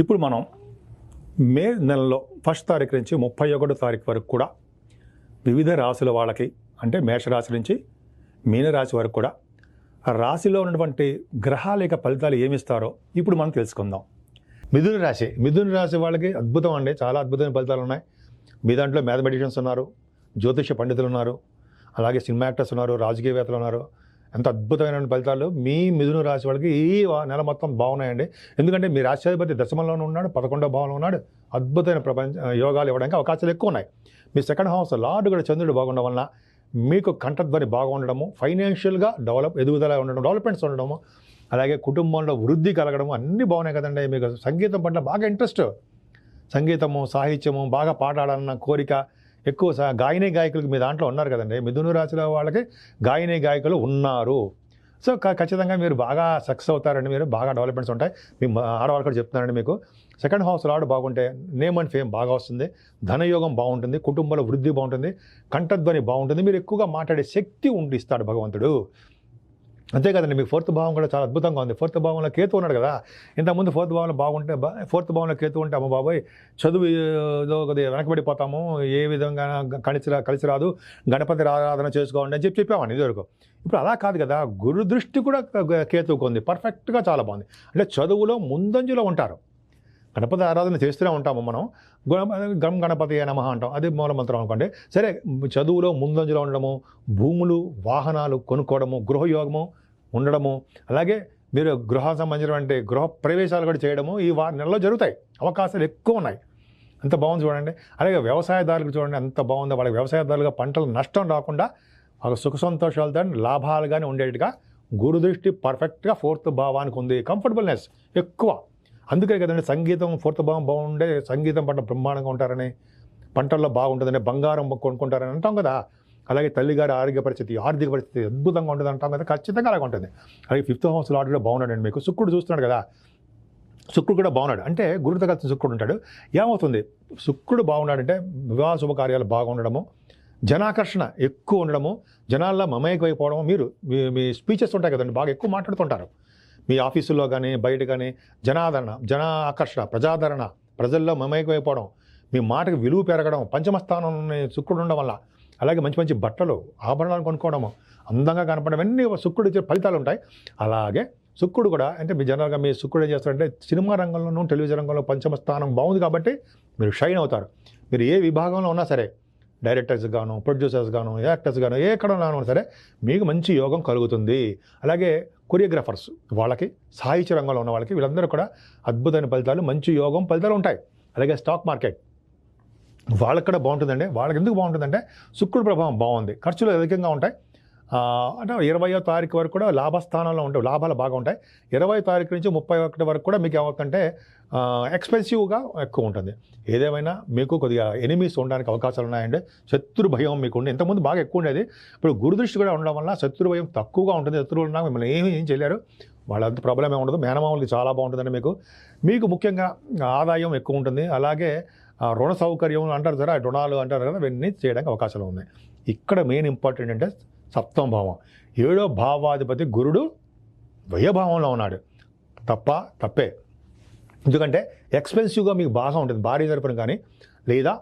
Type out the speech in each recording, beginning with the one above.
ఇప్పుడు మనం మే నెలలో ఫస్ట్ తారీఖు నుంచి ముప్పై ఒకటో తారీఖు వరకు కూడా వివిధ రాశుల వాళ్ళకి అంటే మేషరాశి నుంచి మీనరాశి వరకు కూడా రాశిలో ఉన్నటువంటి గ్రహాల యొక్క ఫలితాలు ఏమిస్తారో ఇప్పుడు మనం తెలుసుకుందాం. మిథున రాశి మిథున రాశి వాళ్ళకి అద్భుతం అండి. చాలా అద్భుతమైన ఫలితాలు ఉన్నాయి. మీ దాంట్లో మ్యాథమెటిషియన్స్ ఉన్నారు జ్యోతిష పండితులు ఉన్నారు అలాగే సినిమా యాక్టర్స్ ఉన్నారు రాజకీయవేత్తలు ఉన్నారు. ఎంత అద్భుతమైన ఫలితాలు. మీ మిథున రాశి వాళ్ళకి ఈ నెల మొత్తం బాగున్నాయండి. ఎందుకంటే మీ రాష్ట్రాధిపతి దశమంలోనే ఉన్నాడు పదకొండో భావంలో ఉన్నాడు. అద్భుతమైన ప్రపంచ యోగాలు ఇవ్వడానికి అవకాశాలు ఎక్కువ ఉన్నాయి. మీ సెకండ్ హౌస్ లార్డ్ కూడా చంద్రుడు బాగుండడం వలన మీకు కంఠధ్వని బాగా ఉండడము ఫైనాన్షియల్గా డెవలప్ ఎదుగుదల ఉండడం డెవలప్మెంట్స్ ఉండడము అలాగే కుటుంబంలో వృద్ధి కలగడం అన్నీ బాగున్నాయి కదండి. మీకు సంగీతం పట్ల బాగా ఇంట్రెస్ట్. సంగీతము సాహిత్యము బాగా పాడాలన్న కోరిక ఎక్కువ సా- గాయని గాయకులు మీ దాంట్లో ఉన్నారు కదండి. మిథున రాశిలో వాళ్ళకి గాయని గాయకులు ఉన్నారు. సో ఖచ్చితంగా మీరు బాగా సక్సెస్ అవుతారండి మీరు బాగా డెవలప్మెంట్స్ ఉంటాయి. మీ ఆడవాళ్ళు కూడా చెప్తున్నారండి మీకు. సెకండ్ హౌస్ లాడ్ బాగుంటే నేమ్ అండ్ ఫేమ్ బాగా వస్తుంది. ధనయోగం బాగుంటుంది. కుటుంబంలో వృద్ధి బాగుంటుంది. కంఠధ్వని బాగుంటుంది. మీరు ఎక్కువగా మాట్లాడే శక్తి ఉండి ఇస్తాడు భగవంతుడు. అంతే కదండి మీకు ఫోర్త్ భావం కూడా చాలా అద్భుతంగా ఉంది. ఫోర్త్ భావంలో కేతు ఉన్నాడు కదా. ఇంతకుముందు ఫోర్త్ భావంలో బాగుంటే బా- ఫోర్త్ భావంలో కేతు ఉంటే అమ్మ బాబాయ్ చదువులో కొద్దిగా వెనకబడిపోతాము ఏ విధంగా కలిసి రా కలిసి రాదు గణపతి ఆరాధన చేసుకోండి అని చెప్పి చెప్పామండి ఇదివరకు. ఇప్పుడు అలా కాదు కదా గురు దృష్టి కూడా క- కేతువుకు ఉంది. పర్ఫెక్ట్గా చాలా బాగుంది. అంటే చదువులో ముందంజలో ఉంటారు. గణపతి ఆరాధన చేస్తూనే ఉంటాము మనం. గుణ- గం గణపతి నమ అంటాం. అది మూలమంత్రం అనుకోండి. సరే చదువులో ముందంజలో ఉండడము భూములు వాహనాలు కొనుక్కోవడము గృహయోగము ఉండడము అలాగే మీరు గృహ సంబంధించినటువంటి గృహ ప్రవేశాలు కూడా చేయడము ఈ వారి నెలలో జరుగుతాయి. అవకాశాలు ఎక్కువ ఉన్నాయి. అంత బాగుంది చూడండి. అలాగే వ్యవసాయదారులకు చూడండి ఎంత బాగుందో. వాళ్ళకి వ్యవసాయదారులుగా పంటలు నష్టం రాకుండా ఒక సుఖ సంతోషాలతో లాభాలు కానీ ఉండేట్టుగా గురుదృష్టి పర్ఫెక్ట్గా ఫోర్త్ భావానికి ఉంది. కంఫర్టబుల్నెస్ ఎక్కువ. అందుకే కదండి సంగీతం ఫోర్త్ భావం బాగుండే సంగీతం పంట బ్రహ్మాండంగా ఉంటారని పంటల్లో బాగుంటుందని బంగారం కొనుక్కుంటారని అంటాం కదా. అలాగే తల్లిగారి ఆరోగ్య పరిస్థితి ఆర్థిక పరిస్థితి అద్భుతంగా ఉంటుంది అంటాం కదా ఖచ్చితంగా అలాగే ఉంటుంది. అలాగే ఫిఫ్త్ హౌస్ లాడ్ కూడా బాగున్నాడండి మీకు. శుక్రుడు చూస్తున్నాడు కదా. శుక్రుడు కూడా బాగున్నాడు. అంటే గురుతో కలిసి శుక్రుడు ఉంటాడు. ఏమవుతుంది? శుక్రుడు బాగున్నాడంటే వివాహ శుభకార్యాలు బాగుండడము జనాకర్షణ ఎక్కువ ఉండడము జనాల్లో మమేకమైపోవడం మీరు మీ మీ స్పీచెస్ ఉంటాయి కదండి బాగా ఎక్కువ మాట్లాడుతుంటారు. మీ ఆఫీసుల్లో కానీ బయట కానీ జనాదరణ జన ఆకర్షణ ప్రజాదరణ ప్రజల్లో మమేకమైపోవడం మీ మాటకు విలువ పెరగడం పంచమ స్థానం శుక్రుడు ఉండడం వల్ల అలాగే మంచి మంచి బట్టలు ఆభరణాలు కొనుక్కోవడము అందంగా కనపడడం శుక్రుడు ఇచ్చే ఫలితాలు ఉంటాయి. అలాగే శుక్రుడు కూడా అంటే మీ జనరల్గా మీ శుక్రుడు ఏం చేస్తారంటే సినిమా రంగంలోనూ టెలివిజన్ రంగంలో పంచమ స్థానం బాగుంది కాబట్టి మీరు షైన్ అవుతారు. మీరు ఏ విభాగంలో ఉన్నా సరే డైరెక్టర్స్ గాను ప్రొడ్యూసర్స్ గాను యాక్టర్స్ గాను ఏ ఎక్కడ ఉన్నా సరే మీకు మంచి యోగం కలుగుతుంది. అలాగే కొరియోగ్రాఫర్స్ వాళ్ళకి సాహిత్య రంగంలో ఉన్న వాళ్ళకి వీళ్ళందరూ కూడా అద్భుతమైన ఫలితాలు మంచి యోగం ఫలితాలు ఉంటాయి. అలాగే స్టాక్ మార్కెట్ వాళ్ళకి కూడా బాగుంటుందండి. వాళ్ళకి ఎందుకు బాగుంటుందంటే శుక్రుడు ప్రభావం బాగుంది. ఖర్చులు అధికంగా ఉంటాయి. అంటే ఇరవయో తారీఖు వరకు కూడా లాభస్థానంలో ఉంటాయి లాభాలు బాగా ఉంటాయి. ఇరవై తారీఖు నుంచి ముప్పై ఒకటి వరకు కూడా మీకు ఏమవుతుందంటే ఎక్స్పెన్సివ్గా ఎక్కువ ఉంటుంది. ఏదేమైనా మీకు కొద్దిగా ఎనిమీస్ ఉండడానికి అవకాశాలు ఉన్నాయండి. శత్రు భయం మీకు ఉండే ఇంతకుముందు బాగా ఎక్కువ ఉండేది. ఇప్పుడు గురుదృష్టి కూడా ఉండడం వల్ల శత్రు భయం తక్కువగా ఉంటుంది. శత్రువులు ఉన్నా మిమ్మల్ని ఏమీ ఏం చేయలేరు. వాళ్ళంత ప్రాబ్లం ఏమి ఉండదు. మేనమామలకి చాలా బాగుంటుందండి మీకు. మీకు ముఖ్యంగా ఆదాయం ఎక్కువ ఉంటుంది. అలాగే రుణ సౌకర్యం అంటారు సరే ఆ రుణాలు అంటారు కదా అవన్నీ చేయడానికి అవకాశాలు ఉన్నాయి. ఇక్కడ మెయిన్ ఇంపార్టెంట్ అంటే సప్తమ భావం. ఏడో భావాధిపతి గురుడు వ్యయభావంలో ఉన్నాడు. తప్ప తప్పే. ఎందుకంటే ఎక్స్పెన్సివ్గా మీకు బాగా ఉంటుంది భారీ తరపున కానీ లేదా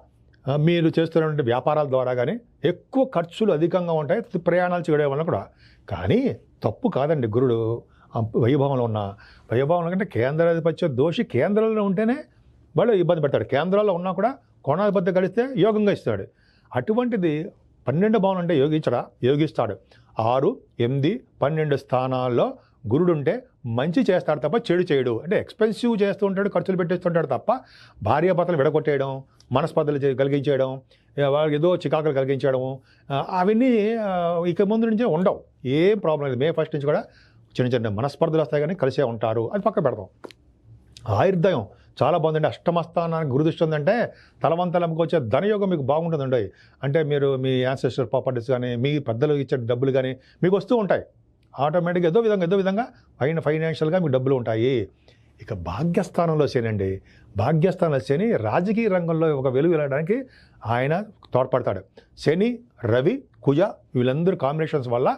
మీరు చేస్తున్నటువంటి వ్యాపారాల ద్వారా కానీ ఎక్కువ ఖర్చులు అధికంగా ఉంటాయి ప్రయాణాలు చేయడం వల్ల కూడా. కానీ తప్పు కాదండి గురుడు వైభవంలో ఉన్న వైభవంలో కంటే కేంద్రాధిపత్య దోషి కేంద్రంలో ఉంటేనే వాళ్ళు ఇబ్బంది పెడతాడు. కేంద్రాల్లో ఉన్నా కూడా కోణాధిపతి కలిస్తే యోగంగా ఇస్తాడు. అటువంటిది పన్నెండు భావన అంటే యోగించడా? యోగిస్తాడు. ఆరు ఎనిమిది పన్నెండు స్థానాల్లో గురుడు ఉంటే మంచి చేస్తాడు తప్ప చెడు చేయడు. అంటే ఎక్స్పెన్సివ్ చేస్తూ ఉంటాడు ఖర్చులు పెట్టేస్తుంటాడు తప్ప భార్యాభర్తలు విడగొట్టేయడం మనస్పర్ధలు చే- కలిగించేయడం వాళ్ళకి ఏదో చికాకులు కలిగించడం అవన్నీ ఇక ముందు నుంచే ఉండవు. ఏం ప్రాబ్లం లేదు. మే ఫస్ట్ నుంచి కూడా చిన్న చిన్న మనస్పర్ధలు వస్తాయి కానీ కలిసే ఉంటారు. అది పక్క పెడతాం ఆయుర్దయం. చాలా బాగుందండి. అష్టమస్థానానికి గురుదృష్టి ఉందంటే తలవంతలంకి వచ్చే ధనయోగం మీకు బాగుంటుందండి. అంటే మీరు మీ యాన్సెస్టర్ ప్రాపర్టీస్ కానీ మీ పెద్దలు ఇచ్చే డబ్బులు కానీ మీకు వస్తూ ఉంటాయి. ఆటోమేటిక్గా ఏదో విధంగా ఏదో విధంగా ఫైన ఫైనాన్షియల్గా మీకు డబ్బులు ఉంటాయి. ఇక భాగ్యస్థానంలో చేయనండి భాగ్యస్థానంలో శని రాజకీయ రంగంలో ఒక వెలుగు వెళ్ళడానికి ఆయన తోడ్పడతాడు. శని రవి కుజ వీళ్ళందరూ కాంబినేషన్స్ వల్ల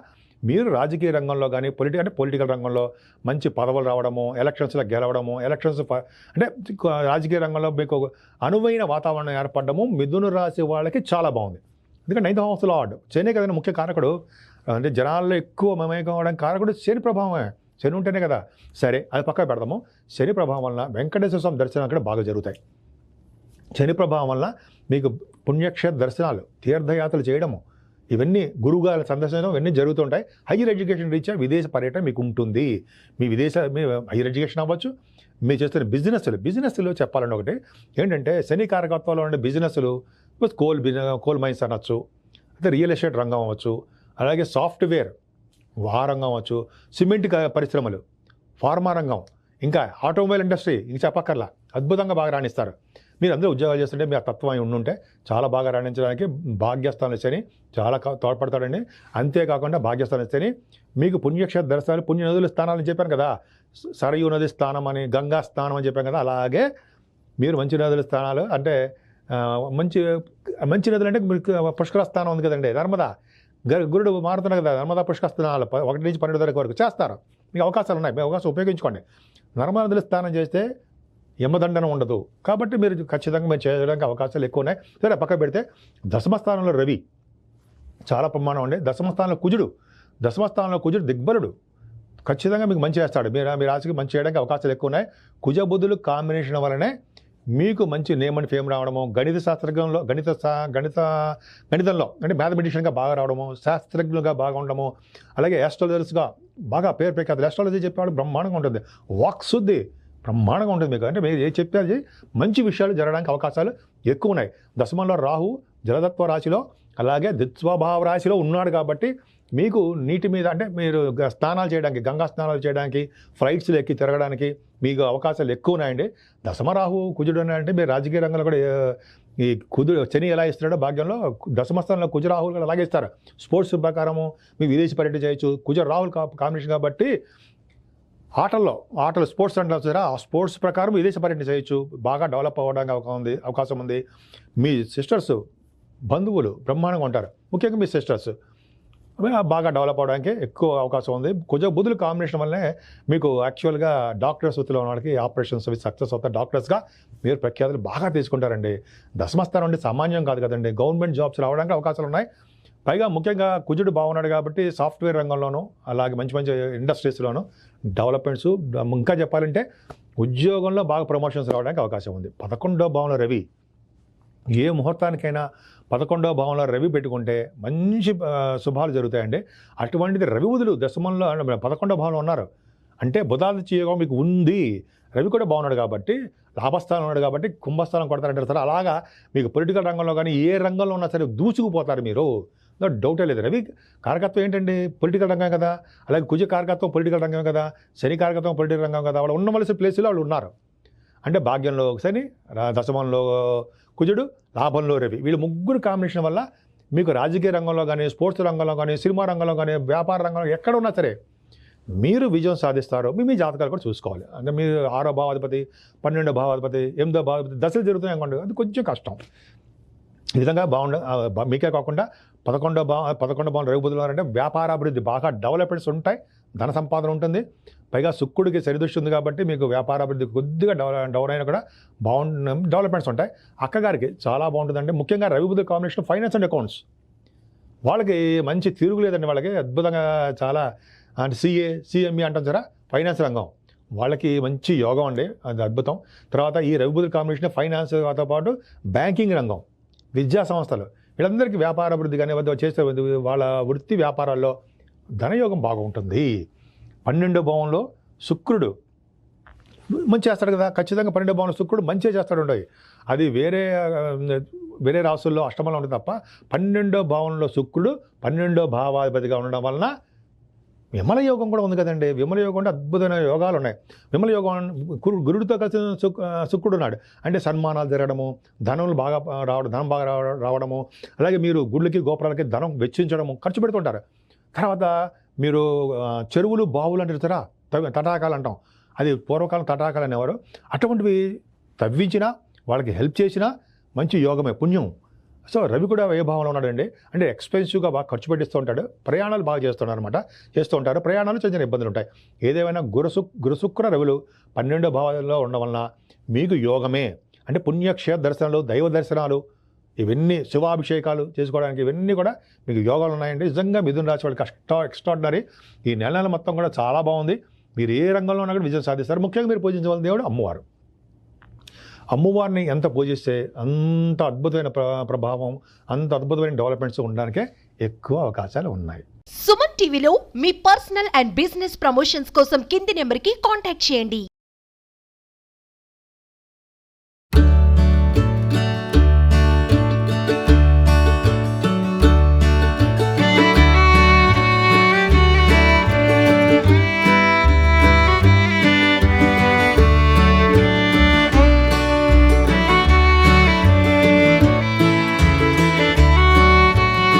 మీరు రాజకీయ రంగంలో కానీ పొలిటి అంటే పొలిటికల్ రంగంలో మంచి పదవులు రావడము ఎలక్షన్స్లో గెలవడము ఎలక్షన్స్ అంటే రాజకీయ రంగంలో మీకు అనువైన వాతావరణం ఏర్పడము మిథున రాశి వాళ్ళకి చాలా బాగుంది. ఎందుకంటే నైన్త్ హౌస్ లార్డ్ శని కదండి ముఖ్య కారకుడు. అంటే జనాల్లో ఎక్కువ మమేకం అవడానికి కారకుడు శని ప్రభావమే. శని ఉంటేనే కదా. సరే అది పక్కన పెడదాము. శని ప్రభావం వలన వెంకటేశ్వర స్వామి దర్శనం కూడా బాగా జరుగుతాయి. శని ప్రభావం వల్ల మీకు పుణ్యక్షేత్ర దర్శనాలు తీర్థయాత్రలు చేయడము ఇవన్నీ గురువుగారి సందర్శనం ఇవన్నీ జరుగుతుంటాయి. హైయర్ ఎడ్యుకేషన్ రీత్యా విదేశ పర్యటన మీకు ఉంటుంది మీ విదేశ మీ హైయర్ ఎడ్యుకేషన్ అవ్వచ్చు మీరు చేస్తున్న బిజినెస్లు బిజినెస్లో చెప్పాలని ఒకటి ఏంటంటే శని కారకత్వంలో ఉండే బిజినెస్లు కోల్ బిజినెస్ కోల్ మైన్స్ అనొచ్చు అయితే రియల్ ఎస్టేట్ రంగం అవ్వచ్చు అలాగే సాఫ్ట్వేర్ ఆ రంగం అవ్వచ్చు సిమెంట్ పరిశ్రమలు ఫార్మా రంగం ఇంకా ఆటోమొబైల్ ఇండస్ట్రీ ఇంక చెప్పక్కర్లా అద్భుతంగా బాగా రాణిస్తారు. మీరు అందరూ ఉద్యోగాలు చేస్తుంటే మీ ఆ తత్వం ఉండుంటే చాలా బాగా రాణించడానికి భాగ్యస్థానం శని చాలా తోడ్పడతాడండి. అంతేకాకుండా భాగ్యస్థానం శని మీకు పుణ్యక్షేత్ర దర్శనాలు పుణ్య నదుల స్థానాలు అని చెప్పాను కదా. సరయు సరయూ నది స్థానం అని గంగా స్థానం అని చెప్పాను కదా. అలాగే మీరు మంచి నదుల స్థానాలు అంటే మంచి మంచి నదులు అంటే మీకు పుష్కర స్థానం ఉంది కదండి. నర్మదా. గురుడు మారుతున్నారు కదా. నర్మదా పుష్కర స్థానాలు ప- ఒకటి నుంచి పన్నెండు వరకు వరకు చేస్తారు మీకు అవకాశాలు ఉన్నాయి. మీ అవకాశం ఉపయోగించుకోండి. నర్మదా నదుల స్థానం చేస్తే యమదండనం ఉండదు. కాబట్టి మీరు ఖచ్చితంగా మీరు చేయడానికి అవకాశాలు ఎక్కువ ఉన్నాయి సరే పక్క పెడితే దశమ స్థానంలో రవి. చాలా ప్రమాణం ఉండే దశమ స్థానంలో కుజుడు. దశమస్థానంలో కుజుడు దిగ్బలుడు. ఖచ్చితంగా మీకు మంచి చేస్తాడు. మీరు మీ రాశికి మంచి చేయడానికి అవకాశాలు ఎక్కువ ఉన్నాయి కుజబుద్ధులు కాంబినేషన్ వలనే మీకు మంచి నేమ్ అండ్ ఫేమ్ రావడము గణిత శాస్త్రజ్ఞంలో గణిత గణిత గణితంలో అంటే మ్యాథమెటిషియన్గా బాగా రావడము శాస్త్రజ్ఞులుగా బాగా ఉండడము అలాగే యాస్ట్రాలజర్స్గా బాగా పేరు ప్రఖ్యాతులు యాస్ట్రాలజీ చెప్పేవాడు బ్రహ్మాండంగా ఉంటుంది. వాక్ శుద్ధి బ్రహ్మాండంగా ఉంటుంది మీకు. అంటే మీరు ఏ చెప్పేది మంచి విషయాలు జరగడానికి అవకాశాలు ఎక్కువ ఉన్నాయి దశమంలో రాహు జలతత్వ రాశిలో అలాగే దిత్స్వభావ రాశిలో ఉన్నాడు కాబట్టి మీకు నీటి మీద అంటే మీరు స్నానాలు చేయడానికి గంగా స్నానాలు చేయడానికి ఫ్లైట్స్లో ఎక్కి తిరగడానికి మీకు అవకాశాలు ఎక్కువ ఉన్నాయండి దశమరాహు కుజుడు అంటే మీరు రాజకీయ రంగంలో కూడా ఈ కుదురు శని ఎలా ఇస్తున్నాడో భాగ్యంలో దశమస్థానంలో కుజరాహులు కూడా అలాగే ఇస్తారు. స్పోర్ట్స్ ప్రకారము మీ విదేశీ పర్యటన చేయొచ్చు. కుజ రాహుల్ కా- కాంబినేషన్ కాబట్టి ఆటల్లో ఆటలు స్పోర్ట్స్ అంటే చూసారా? ఆ స్పోర్ట్స్ ప్రకారం విదేశ పర్యటన చేయొచ్చు. బాగా డెవలప్ అవ్వడానికి అవకాశం ఉంది అవకాశం ఉంది. మీ సిస్టర్స్ బంధువులు బ్రహ్మాండంగా ఉంటారు. ముఖ్యంగా మీ సిస్టర్స్. బాగా డెవలప్ అవడానికి ఎక్కువ అవకాశం ఉంది. కొంచెం బుద్ధులు కాంబినేషన్ వల్లనే మీకు యాక్చువల్గా డాక్టర్స్ వృత్తిలో ఉన్న వాళ్ళకి ఆపరేషన్స్ అవి సక్సెస్ అవుతారు డాక్టర్స్గా మీరు ప్రఖ్యాతులు బాగా తీసుకుంటారండి. దశమస్థానం అంటే సామాన్యం కాదు కదండి. గవర్నమెంట్ జాబ్స్ రావడానికి అవకాశాలు ఉన్నాయి. పైగా ముఖ్యంగా కుజుడు బాగున్నాడు కాబట్టి సాఫ్ట్వేర్ రంగంలోనూ అలాగే మంచి మంచి ఇండస్ట్రీస్లోనూ డెవలప్మెంట్స్ ఇంకా చెప్పాలంటే ఉద్యోగంలో బాగా ప్రమోషన్స్ రావడానికి అవకాశం ఉంది. పదకొండో భావంలో రవి ఏ ముహూర్తానికైనా పదకొండో భావంలో రవి పెట్టుకుంటే మంచి శుభాలు జరుగుతాయండి. అటువంటిది రవి వదులు దశమంలో పదకొండో భావంలో ఉన్నారు. అంటే బుధాదిత్య యోగం మీకు ఉంది. రవి కూడా బాగున్నాడు కాబట్టి లాభస్థానం ఉన్నాడు కాబట్టి కుంభస్థానం కొడతారంటారు సార్. అలాగా మీకు పొలిటికల్ రంగంలో కానీ ఏ రంగంలో ఉన్నా సరే దూసుకుపోతారు మీరు. నో డౌటే లేదు. రవి కారకత్వం ఏంటండి? పొలిటికల్ రంగం కదా. అలాగే కుజ కారకత్వం పొలిటికల్ రంగం కదా. శని కారకత్వం పొలిటికల్ రంగం కదా. వాళ్ళు ఉండవలసిన ప్లేసులో వాళ్ళు ఉన్నారు. అంటే భాగ్యంలో శని దశమంలో కుజుడు లాభంలో రవి. వీళ్ళు ముగ్గురు కాంబినేషన్ వల్ల మీకు రాజకీయ రంగంలో కానీ స్పోర్ట్స్ రంగంలో కానీ సినిమా రంగంలో కానీ వ్యాపార రంగంలో ఎక్కడ ఉన్నా సరే మీరు విజయం సాధిస్తారో. మీ మీ జాతకాలు కూడా చూసుకోవాలి. అంటే మీరు ఆరో భావాధిపతి పన్నెండో భావాధిపతి ఎనిమిదో భావాధిపతి దశలు జరుగుతున్నాయి అనుకోండి. అది కొంచెం కష్టం. ఈ విధంగా బాగుండ మీకే కాకుండా పదకొండో భావ పదకొండో భావం రఘుబుద్ధులు అంటే వ్యాపారాభివృద్ధి బాగా డెవలప్మెంట్స్ ఉంటాయి ధన సంపాదన ఉంటుంది. పైగా శుక్రుడికి సరిదృష్టి ఉంది కాబట్టి మీకు వ్యాపారాభివృద్ధి కొద్దిగా డెవలప్ డౌన్ అయినా కూడా బాగుంటు డెవలప్మెంట్స్ ఉంటాయి. అక్కగారికి చాలా బాగుంటుందండి. ముఖ్యంగా రవిబుద్ధి కాంబినేషన్ ఫైనాన్స్ అండ్ అకౌంట్స్. వాళ్ళకి మంచి తిరుగులేదండి వాళ్ళకి. అద్భుతంగా చాలా అంటే సిఏ సిఎంఈ అంటాం సరే ఫైనాన్స్ రంగం. వాళ్ళకి మంచి యోగం అండి. అది అద్భుతం. తర్వాత ఈ రవిబుద్ధి కాంబినేషన్ ఫైనాన్స్తో పాటు బ్యాంకింగ్ రంగం విద్యా సంస్థలు. వీళ్ళందరికీ వ్యాపార అభివృద్ధి కానీ చేసే వాళ్ళ వృత్తి వ్యాపారాల్లో ధనయోగం బాగుంటుంది. పన్నెండో భావంలో శుక్రుడు మంచి చేస్తాడు కదా. ఖచ్చితంగా పన్నెండో భావంలో శుక్రుడు మంచిగా చేస్తాడు ఉండవు అది వేరే వేరే రాసుల్లో అష్టమంలో ఉంటుంది తప్ప పన్నెండో భావంలో శుక్రుడు పన్నెండో భావాధిపతిగా ఉండడం వలన విమల యోగం కూడా ఉంది కదండి. విమల యోగం అంటే అద్భుతమైన యోగాలు ఉన్నాయి విమల యోగం గురు- గురుడితో కలిసి శుక్- శుక్రుడు ఉన్నాడు. అంటే సన్మానాలు జరగడము ధనములు బాగా రావడం ధనం బాగా రావడము అలాగే మీరు గుళ్ళకి గోపురాలకి ధనం వెచ్చించడము ఖర్చు పెడుతుంటారు తర్వాత మీరు చెరువులు బావులు అంటే తరా తటాకాలు అంటాం. అది పూర్వకాలం తటాకాలు అనేవారు. అటువంటివి తవ్వించినా వాళ్ళకి హెల్ప్ చేసినా మంచి యోగమే పుణ్యం. సో రవి కూడా వైభవంలో ఉన్నాడండి? అంటే ఎక్స్పెన్సివ్గా బాగా ఖర్చు పెట్టిస్తూ ఉంటాడు. ప్రయాణాలు బాగా చేస్తున్నాడు అనమాట చేస్తూ ఉంటారు. ప్రయాణాలు చిన్న చిన్న ఇబ్బందులు ఉంటాయి. ఏదేమైనా గురుసు గురుశుక్ర రవిలు పన్నెండో భావంలో ఉండడం వలన మీకు యోగమే. అంటే పుణ్యక్షేత్ర దర్శనాలు దైవ దర్శనాలు ఇవన్నీ శివాభిషేకాలు చేసుకోవడానికి ఇవన్నీ కూడా మీకు యోగాలు ఉన్నాయండి. నిజంగా మిథున రాశి వాళ్ళకి ఎక్స్ట్రా ఎక్స్ట్రాడినరీ ఈ నెల నెల మొత్తం కూడా చాలా బాగుంది. మీరు ఏ రంగంలో ఉన్నా కూడా విజయం సాధిస్తారు. ముఖ్యంగా మీరు పూజించవలసిన దేవుడు అమ్మవారు. అమ్మవారిని ఎంత పూజిస్తే అంత అద్భుతమైన ప్ర ప్రభావం అంత అద్భుతమైన డెవలప్మెంట్స్ ఉండడానికే ఎక్కువ అవకాశాలు ఉన్నాయి. సుమన్ టీవీలో మీ పర్సనల్ అండ్ బిజినెస్ ప్రమోషన్స్ కోసం కింది నెంబర్కి కాంటాక్ట్ చేయండి.